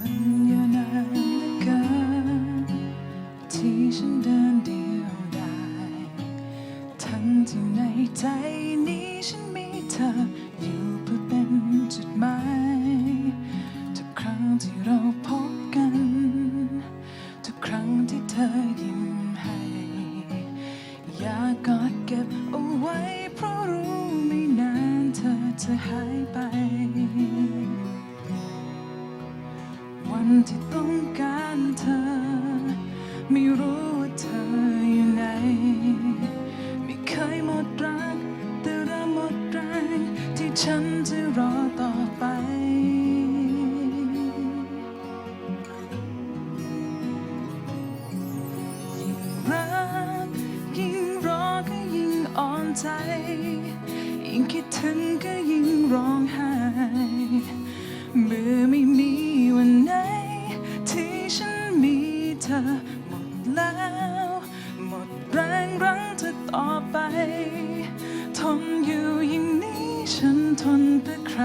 มันยานานกินที่ฉันเดินเดียวดายทั้งที่ในใจนี้ฉันมีเธออยู่เพื่อเป็นจุดหมายทุกครั้งที่เราพบกัน ทุกครั้งที่เธอยิ้มให้ อยากเก็บเอาไว้เพราะรู้ไม่นานเธอจะหายไป ที่ต้องการเธอ ไม่รู้ว่าเธออยู่ไหน ไม่เคยหมดรัก แต่เริ่หมดแรงที่ฉันจะรอต่อไป ยิ่งรัก ยิ่งรอก็ยิ่งอ่อนใจ ยิ่งคิดถึงก็ยิ่งร้องไห้ หมดแรงรั้งเธอต่อไป ทนอยู่อย่างนี้ฉันทนเพื่อใคร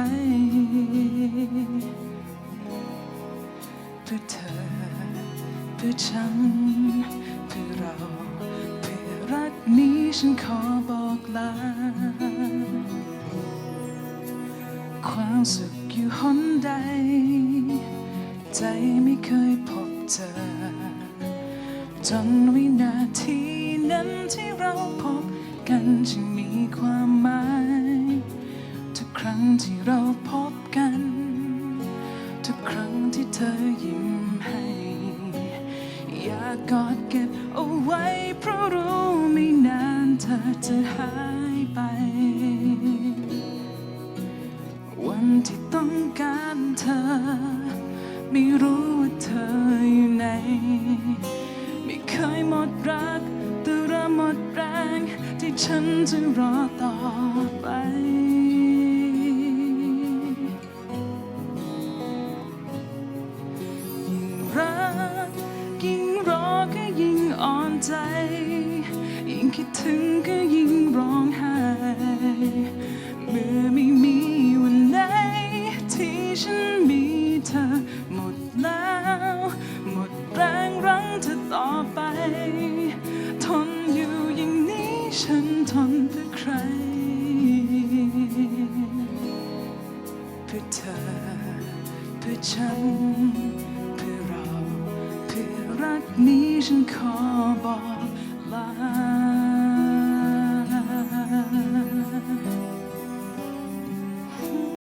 เพื่อเธอ เพื่อฉัน เพื่อเรา เพื่อรักนี้ฉันขอบอกลา ความสุขอยู่หนใด ใจไม่เคยพบเจอ จนวินาทีนั้นที่เราพบกันจึงมีความหมาย ทุกครั้งที่เราพบกัน ทุกครั้งที่เธอยิ้มให้ อยากกอดเก็บเอาไว้ เพราะรู้ไม่นานเธอจะหายไป วันที่ต้องการเธอ ไม่รู้ว่าเธออยู่ไหน มดรักแต่เริ่มหมดแรงที่ฉันจะรอต่อไปยิ่งรักยิ่งรอก็ยิ่งอ่อนใจ ยิ่งคิดถึงก็ ทนอยู่อย่างนี้ฉันทนเพื่อใคร เพื่อเธอ เพื่อฉัน เพื่อเรา เพื่อรักนี้ฉันขอบอกลา